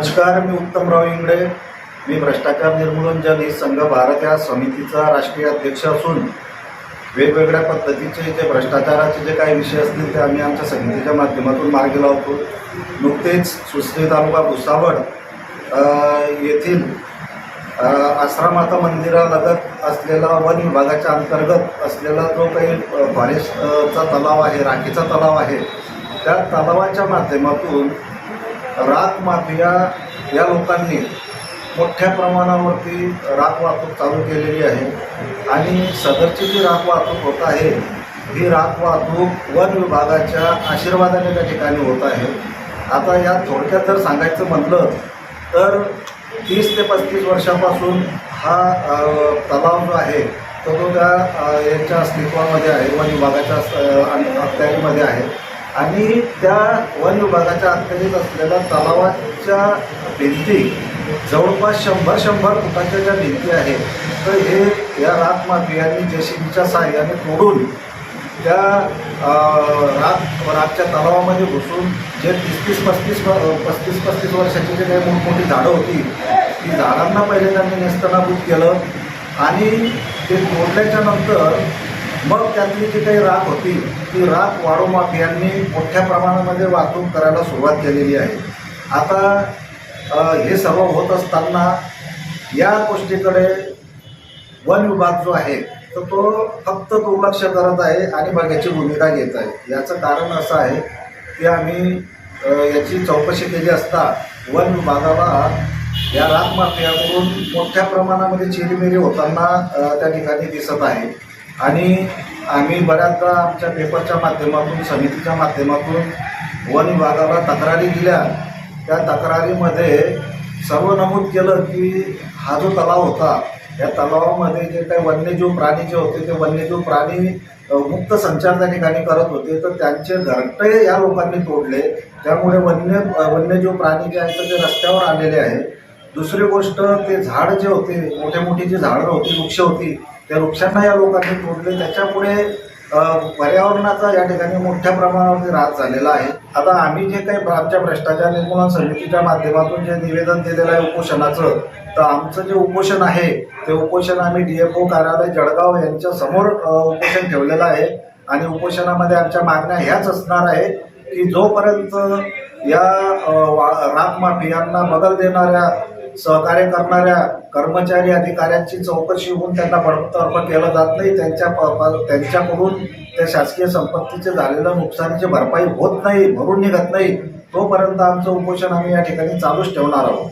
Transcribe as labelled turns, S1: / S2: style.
S1: नमस्कार मी उत्तमराव इंगडे मी भ्रष्टाचार निर्मूलन जनहित संघ भारत या समितीचा राष्ट्रीय अध्यक्ष असून वेगवेगळ्या पद्धतीचे जे भ्रष्टाचाराचे जे काही विषय असतील ते आम्ही आमच्या समितीच्या माध्यमातून मार्गी लावतो. नुकतेच सुश्री तालुका भुसावळ येथील अ, आश्रमाता मंदिरालगत असलेला वन विभागाच्या अंतर्गत असलेला जो काही फॉरेस्टचा तलाव आहे राखीचा तलाव आहे त्या तलावाच्या माध्यमातून राख माफिया या लोकांनी मोठ्या प्रमाणावरती राख वाहतूक चालू केलेली आहे. आणि सदरची जी राख वाहतूक होत आहे ही राख वाहतूक वन विभागाच्या आशीर्वादाने त्या ठिकाणी होत आहे. आता या थोडक्यात जर सांगायचं म्हटलं तर तीस ते पस्तीस वर्षापासून हा तलाव जो आहे तो तो त्या याच्या अस्तित्वामध्ये आहे वन विभागाच्या अ, अखत्यारीमध्ये आहे. आणि त्या वन विभागाच्या अखत्यारीत असलेल्या तलावाच्या भिंती जवळपास शंभर शंभर फुटाच्या ज्या भिंती आहेत तर हे या राख माफियांनी जेसीबीच्या सहाय्याने तोडून त्या रात रातच्या तलावामध्ये घुसून जे तीस तीस पस्तीस पस्तीस पस्तीस वर्षाची जे काही मोठमोठी झाडं होती ती झाडांना पहिले त्यांनी नेस्तनाबूत केलं आणि ते तोडल्याच्या नंतर मग त्यातली जी काही राख होती ती राख वाढू माफियांनी मोठ्या प्रमाणामध्ये वाहतूक करायला सुरुवात केलेली आहे. आता हे सर्व होत असताना या गोष्टीकडे वन विभाग जो आहे तर तो फक्त दुर्लक्ष करत आहे आणि बघायची भूमिका घेत आहे. याचं कारण असं आहे की आम्ही याची चौकशी केली असता वन विभागाला या राख माफियाकडून मोठ्या प्रमाणामध्ये चिरीमिरी होताना त्या ठिकाणी दिसत आहे. आणि आम्ही बऱ्याचदा आमच्या पेपरच्या माध्यमातून समितीच्या माध्यमातून वन विभागाला तक्रारी दिल्या. त्या तक्रारीमध्ये सर्व नमूद केलं की हा जो तलाव होता या तलावामध्ये जे काही वन्यजीव प्राणी जे होते ते वन्यजीव प्राणी मुक्त संचार त्या ठिकाणी करत होते. तर त्यांचे घरटे या लोकांनी तोडले. त्यामुळे वन्य वन्यजीव प्राणी जे आहेत ते रस्त्यावर आलेले आहे दुसरी गोष्ट ते झाड जे होते मोठे मोठी जी झाडं होती वृक्ष होती त्या वृक्षांना या लोकांनी तोडले. त्याच्यामुळे पर्यावरणाचा या ठिकाणी मोठ्या प्रमाणावरती ऱ्हास झालेला आहे आता आम्ही जे काही आमच्या भ्रष्टाचार निर्मूलन समितीच्या माध्यमातून जे निवेदन दिलेलं आहे उपोषणाचं तर आमचं जे उपोषण आहे ते उपोषण आम्ही डी एफ ओ कार्यालय जळगाव यांच्या समोर उपोषण ठेवलेलं आहे. आणि उपोषणामध्ये आमच्या मागण्या ह्याच असणार आहे की जोपर्यंत या अ, वा- बदल देणाऱ्या सहकार्य करणाऱ्या कर्मचारी अधिकाऱ्यांची चौकशी होऊन त्यांना बडतर्फ केलं जात नाही. त्यांच्या प- त्यांच्याकडून त्या शासकीय संपत्तीचे झालेलं नुकसानीची भरपाई होत नाही भरून निघत नाही. तोपर्यंत आमचं उपोषण आम्ही या ठिकाणी चालूच ठेवणार आहोत.